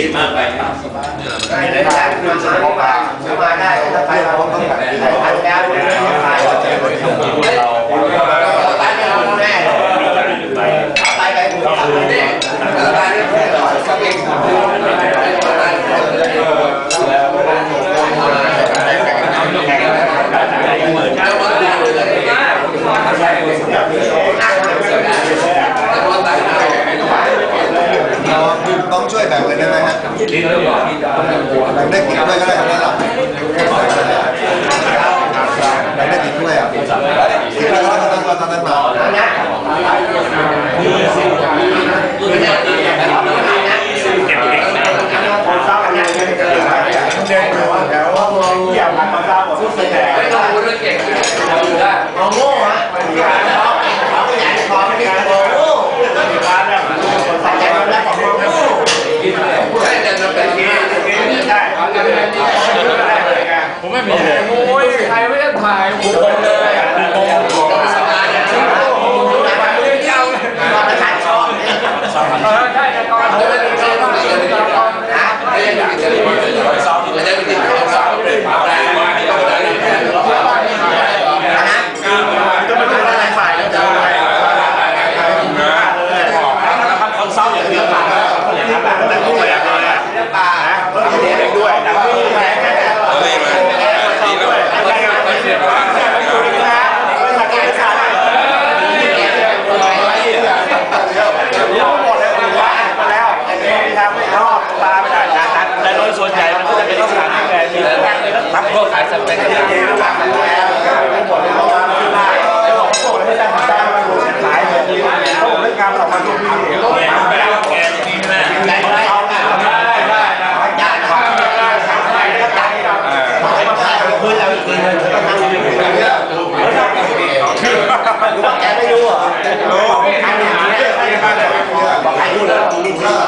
ิดมากไปครับได้ได้ได้เงินสดของมาซื้อมาได้ถ้าไปเราต้องแบบ ได้เก็บด้วยก็ได้ครับระดับ ผมไม่มี โอ้ยใครไม่ได้ถ่ายผม โอ้ยทำอย่างนี้เรื่องอะไรบ้างบอกใครพูดเลย